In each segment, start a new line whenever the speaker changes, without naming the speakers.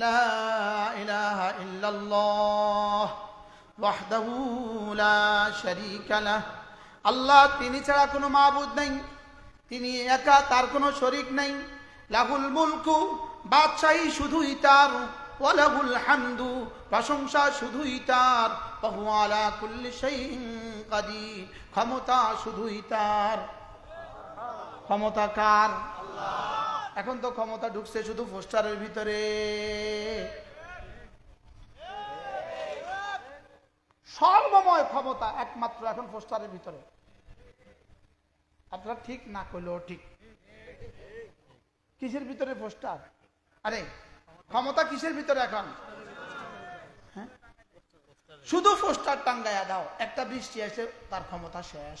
لا إله إلا الله وحده لا شريك له আল্লাহ, তিনি ছাড়া কোনো মাহবুদ নেই। তিনি একা, তার কোনো শরিক নেই। লাহুল মুলকু, বাদশাহী শুধুই তার। ওয়ালাহুল হামদু, প্রশংসা শুধুই তার। বহুয়ালা কুল্লি শাইইন ক্ষমতা শুধুই তার। ক্ষমতা কার? আল্লাহ এখন তো ক্ষমতা ঢুকছে শুধু পোস্টারের ভিতরে। সর্বময় ক্ষমতা একমাত্র এখন পোস্টারের ভিতরে। আপনারা ঠিক না করলেও ঠিক। কিসের ভিতরে পোস্টার? আরে, ক্ষমতা কিসের ভিতরে এখন? হ্যাঁ? শুধু পোস্টার টাঙ্গায়া দাও, একটা বৃষ্টি এসে তার ক্ষমতা শেষ।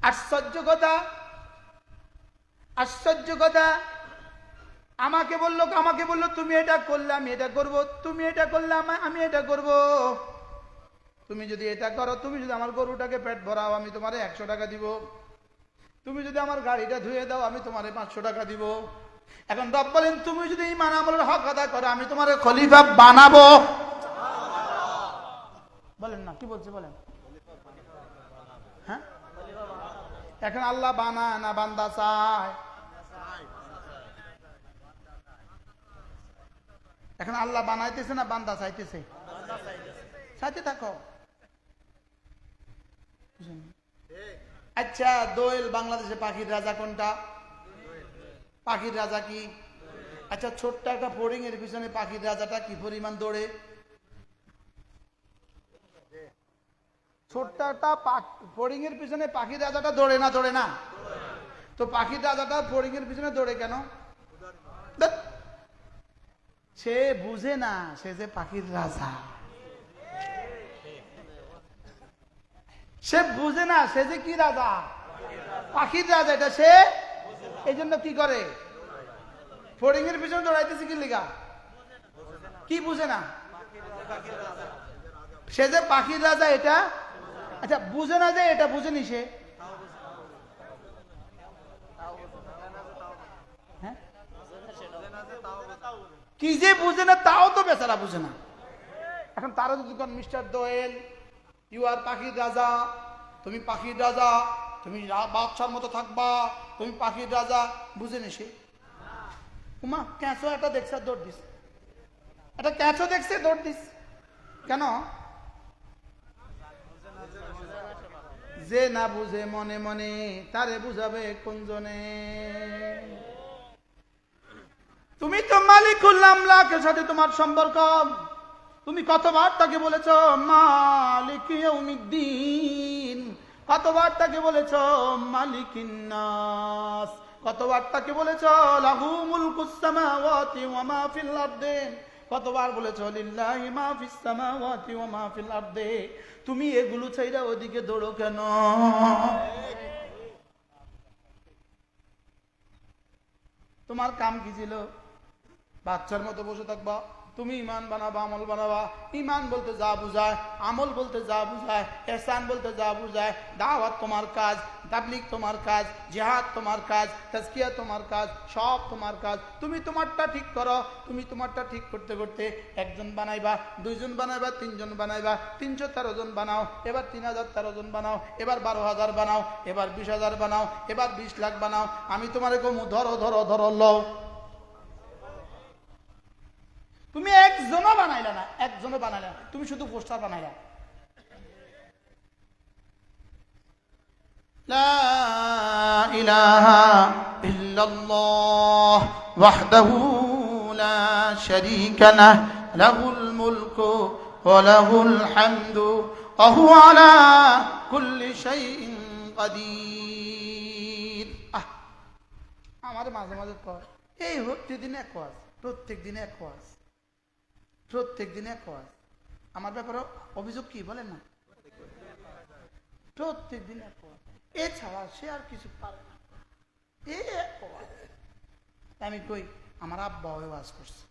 আশ্চর্য কথা আশ্চর্য কথা আমাকে বলল আমাকে বলল, তুমি এটা করলে, আমি এটা করব, তুমি এটা করলে, আমি এটা করব। তুমি যদি এটা করো, তুমি যদি আমার গরুটাকে পেট ভরাও, আমি তোমারে একশো টাকা দিব। তুমি যদি আমার গাড়িটা ধুয়ে দাও, আমি তোমারে পাঁচশো টাকা দিব। এখন রব বলেন, তুমি যদি ইমান আমলের হক আদায় করো, আমি তোমারে খলিফা বানাবো। বলেন না, কি বলছে, বলেন। হ্যাঁ? এখন আল্লাহ বানায় না বান্দা চায়? এখন আল্লাহ বানাইতেছে না বান্দা চাইতেছে? চাইতে থাকো। আচ্ছা দোয়েল বাংলাদেশে পাখির রাজা কোনটা? পাখির রাজা কি? আচ্ছা ছোট্ট একটা ফোরিং এর পিছনে পাখির রাজাটা কি পরিমাণ দৌড়ে? ছোট্ট ফোরিং এর পিছনে পাখির রাজাটা দৌড়ে না দৌড়ে না। তো পাখির রাজাটা ফোরিং এর পিছনে দৌড়ে কেন? সে বুঝে না, সে যে পাখির রাজা। সে বুঝে না, সে যে কি রাজা? পাখির রাজা এটা সে। এই জন্য কি করে? ফোরিং এর পিছনে দৌড়াইতেছে কি লিগা? কি বুঝে না? সে যে পাখির রাজা এটা আচ্ছা বুঝে না যে এটা বুঝেনি সে? হ্যাঁ? কি যে বুঝে না, তাও তো বেচারা বুঝে না। এখন তারা যদি মিস্টার দোয়েল ইউ আর পাখির রাজা, তুমি পাখির রাজা, তুমি বাদশার মতো থাকবা, তুমি পাখির রাজা, বুঝে নি সে? উমা, ক্যাঁচো একটা দেখছে দৌড় দিস একটা ক্যাঁচো দেখছে, দৌড় দিস কেন? যে না বুঝে মনে মনে, তারে বুঝাবে কোনজনে? তুমি তো মালিকুল আমলাকের সাথে তোমার সম্পর্ক। তুমি কতবার তাকে বলেছ, মালিক কতবার তাকে বলেছ, মালিকিন নাস কতবার তাকে বলেছ, লাহু মুলকুস সামাওয়াতি ওয়া মা ফিল কতবার বলেছ, লিল্লাহি তুমি এগুলো ছাইরা ওদিকে দৌড়ো কেন? তোমার কাম কি ছিল? বাচ্চার মতো বসে থাকবা? তুমি ইমান বানাবা, আমল বানাবা। ইমান বলতে যা বুঝায়, আমল বলতে যা বুঝায়, এহসান বলতে যা বুঝায়, দাওয়াত তোমার কাজ তাবলিক তোমার কাজ, জেহাদ তোমার কাজ, তাজকিয়া তোমার কাজ, সব তোমার কাজ। তুমি তোমারটা ঠিক করো, তুমি তোমারটা ঠিক করতে করতে একজন বানাইবা, দুইজন বানাইবা, তিনজন বানাইবা, তিনশো তেরো জন বানাও, এবার তিন হাজার তেরো জন বানাও, এবার বারো হাজার বানাও, এবার বিশ হাজার বানাও, এবার বিশ লাখ বানাও। আমি তোমার কমু, ধরো ধরো ধরো, লও। তুমি একজনও বানাইলা না, একজনও বানাইলা না। তুমি শুধু পোস্টার বানাইলা। وحده لا شريك له له الملك وله الحمد وهو على كل شيء قدير আমাদের মাঝে মাঝে কয়, এই প্রতিদিন এক প্রত্যেক দিনে এক প্রত্যেক দিনে এক ওয়াজ আমার ব্যাপারে অভিযোগ কি বলেন না? প্রত্যেক দিন এক ওয়াজ এছাড়া সে আর কিছু পারে না। এক আমি কই, আমার আব্বাও ওয়াজ করছে।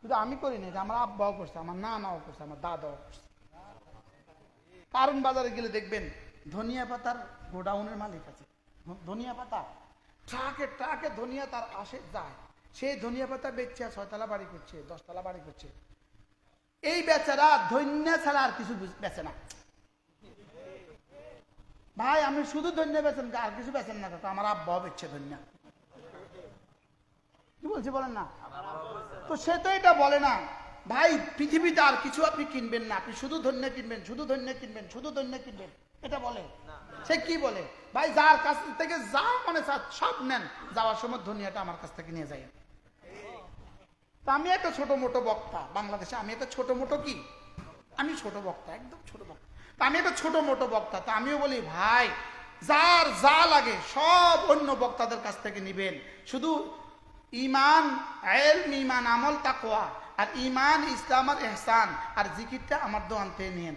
শুধু আমি করি না আমার আব্বাও করছে, আমার নানাও করছে, আমার দাদাও করছে। কারণ বাজারে গেলে দেখবেন, ধনিয়া পাতার গোডাউনের মালিক আছে। ধনিয়া পাতা, ট্রাকে ট্রাকে ধনিয়া তার আসে, যায়। সেই ধনিয়া পাতা বেচছে, ছয়তলা বাড়ি করছে, দশতলা বাড়ি করছে। এই বেচারা ধন্যা ছাড়া আর কিছু বেচে না। ভাই, আমি শুধু ধন্য বেচেন, আর কিছু বেচেন না কাকা, আমার আব্বাও বেচছে ধন্যা। কি বলছি বলেন না? তো সে তো এটা বলে না। ভাই, পৃথিবীতে আর কিছু আপনি কিনবেন না, আপনি শুধু ধন্য কিনবেন, শুধু ধন্য কিনবেন, শুধু ধন্য কিনবেন। এটা বলে। সে কি বলে? ভাই, যার কাছ থেকে যা মানে সব নেন, যাওয়ার সময় ধনিয়াটা আমার কাছ থেকে নিয়ে যায় তা আমি একটা ছোট মোটো বক্তা বাংলাদেশে। আমি একটা ছোট মোটো কি? আমি ছোট বক্তা, একদম ছোট বক্তা। তা আমি একটা ছোট মোটো বক্তা, তা আমিও বলি, ভাই, যার যা লাগে সব অন্য বক্তাদের কাছ থেকে নিবেন। শুধু ইমান ইমান আমল তাকোয়া আর ইমান ইসলাম, আর এহসান আর জিকিরটা আমার দোয়ান থেকে নিয়েন।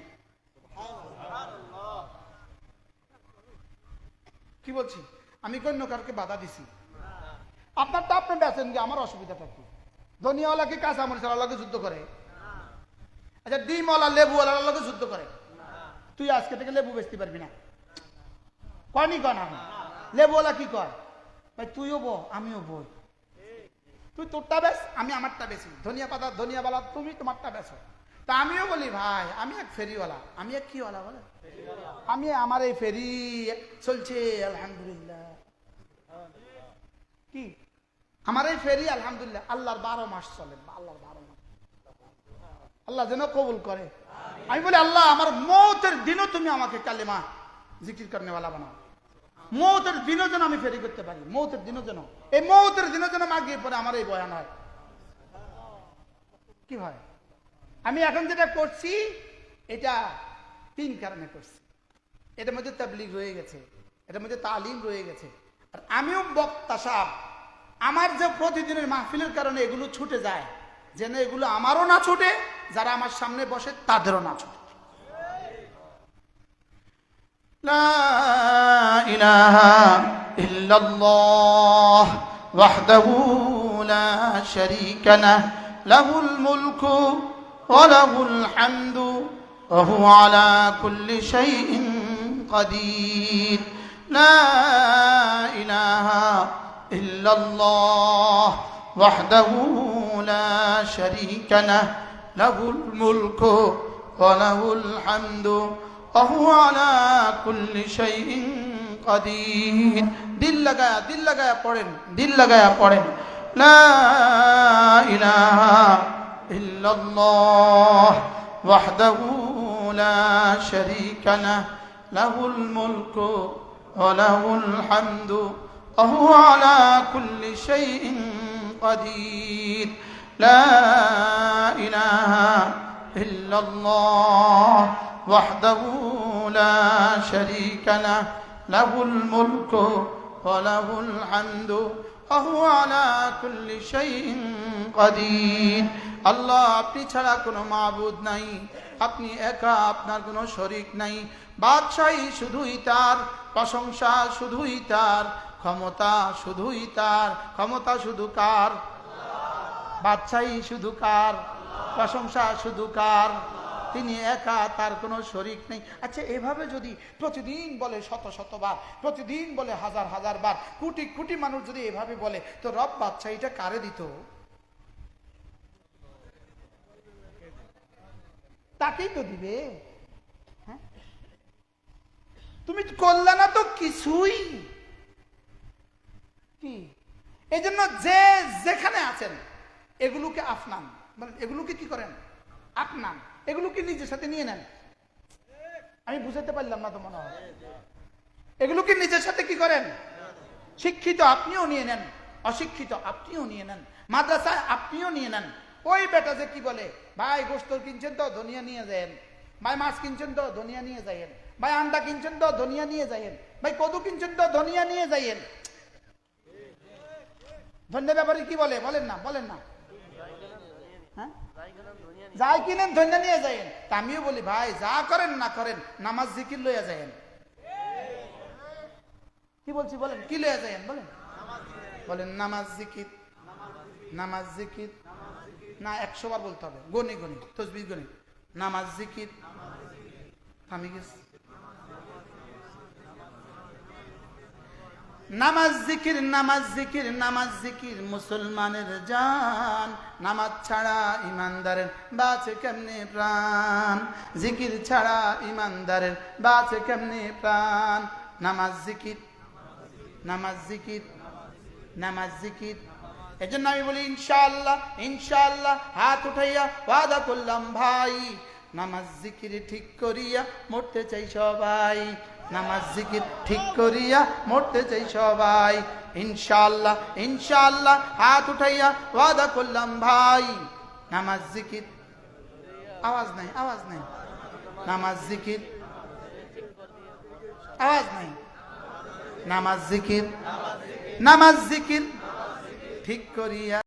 কি বলছি? আমি কোন কারকে বাধা দিছি? আপনারটা আপনি বেছেন কি আমার অসুবিধাটা কি? ধনিয়াওয়ালা কি কাঁচা মরিচালার লগে যুদ্ধ করে। আচ্ছা ডিমওয়ালা লেবুওয়ালার লগে যুদ্ধ করে। তুই আজকে থেকে লেবু বেচতে পারবি না। কয়নি কন আমি লেবুওয়ালা কি কয়? ভাই, তুইও বো আমিও বই তুই তোরটা বেশ আমি আমারটা বেশি ধনিয়া পাতা, ধনিয়া বালা, তুমি তোমারটা বেছো তা আমিও বলি, ভাই, আমি এক ফেরিওয়ালা, আমি এক কিওয়ালা বলে। আমি, আমার এই ফেরি চলছে, আলহামদুলিল্লাহ। কি? আমার এই ফেরি, আলহামদুলিল্লাহ। আল্লাহর বারো মাস চলে। আল্লাহর বারো মাস। আল্লাহ যেন কবুল করে। আমি বলি, আল্লাহ, আমার মৌতের দিনও তুমি আমাকে কালেমা জিকির করেনা বানাও। মৌতের দিনও যেন আমি ফেরি করতে পারি। মৌতের দিনও যেন। এই মৌতের দিনও যেন মাগিয়ে পরে আমার এই বয়ান হয়। কি হয়? আমি এখন যেটা করছি, এটা তিন কারণে করছি। এটার মধ্যে তাবলিগ রয়ে গেছে। এটার মধ্যে তালিম রয়ে গেছে। আর আমিও বক্তা সাহ আমার যে প্রতিদিনের মাহফিলের কারণে এগুলো ছুটে যায়, যেন এগুলো আমারও না ছুটে, যারা আমার সামনে বসে তাদেরও না ছুটে। وحده إلا الله وحده لا شريك له له الملك وله الحمد وهو على كل شيء قدير دل لگایا دل لگایا پڑھیں دل لگایا پڑھیں لا إله إلا الله وحده لا شريك له له الملك وله الحمد وهو على كل شيء قدير لا إله إلا الله وحده لا شريك له له الملك وله الحمد وهو على كل شيء قدير الله أبني ছাড়া معبود نعي أبني أكا একা আপনার شريك نعي বাদশাহী শুধুই তার প্রশংসা শুধুই তার ক্ষমতা শুধুই তার, ক্ষমতা শুধু কার? বাদশাহী শুধু কার? প্রশংসা শুধু কার? তিনি একা, তার কোনো শরিক নেই। আচ্ছা এভাবে যদি প্রতিদিন বলে শত শতবার, প্রতিদিন বলে হাজার হাজার বার, কোটি কোটি মানুষ যদি এভাবে বলে, তো রব বাদশাহীটা কারে দিত? তাকেই তো দিবে। হ্যাঁ? তুমি করলে না তো কিছুই এই জন্য যে যেখানে আছেন, এগুলোকে আফনান। মানে এগুলোকে কি করেন? আপনান এগুলোকে নিজের সাথে নিয়ে নেন? আমি বুঝাতে পারলাম না তো মনে হয়। এগুলোকে নিজের সাথে কি করেন? শিক্ষিত আপনিও নিয়ে নেন, অশিক্ষিত আপনিও নিয়ে নেন, মাদ্রাসায় আপনিও নিয়ে নেন। ওই বেটা যে কি বলে, ভাই গোস্ত কিনছেন তো, ধনিয়া নিয়ে যায়েন। ভাই, মাছ কিনছেন তো, ধনিয়া নিয়ে যাইয়েন ভাই, আন্ডা কিনছেন তো, ধনিয়া নিয়ে যাইয়েন ভাই, কদু কিনছেন তো, ধনিয়া নিয়ে যাইয়েন ধন্য ব্যাপারে কি বলে? বলেন না বলেন না। হ্যাঁ? যাই কিনেন, ধন্য নিয়ে যাইন তা আমিও বলি, ভাই, যা করেন না করেন, নামাজ জিকির লইয়া যাইন কি বলছি বলেন, কি লইয়া যাইন বলেন। বলেন, নামাজ জিকির নামাজ জিকির। না, একশো বার বলতে হবে। গনি গনি তসবি গনি নামাজ জিকির। আমি গেছি। নামাজ জিকির নামাজ জিকির নামাজ জিকির, মুসলমানের জান। নামাজ ছাড়া ইমানদারের বাঁচে কেমনে প্রাণ? জিকির ছাড়া ইমানদারের বাঁচে কেমনে প্রাণ? নামাজ জিকির নামাজ জিকির নামাজ জিকির। জন্য আমি বলি, ইনশাআল্লাহ ইনশাআল্লাহ, হাত উঠাইয়া ওয়াদা করলাম, ভাই। নামাজ জিকির ঠিক করিয়া মরতে চাই সবাই। নামাজ জিকির ঠিক করিয়া মরতে চাই সবাই। ইনশাআল্লাহ ইনশাআল্লাহ, হাত উঠাইয়া ওয়াদা করলাম ভাই। নামাজ জিকির। আওয়াজ নাই আওয়াজ নাই। নামাজ জিকির। আওয়াজ নাই। নামাজ জিকির। নামাজ জিকির। ঠিক করিয়া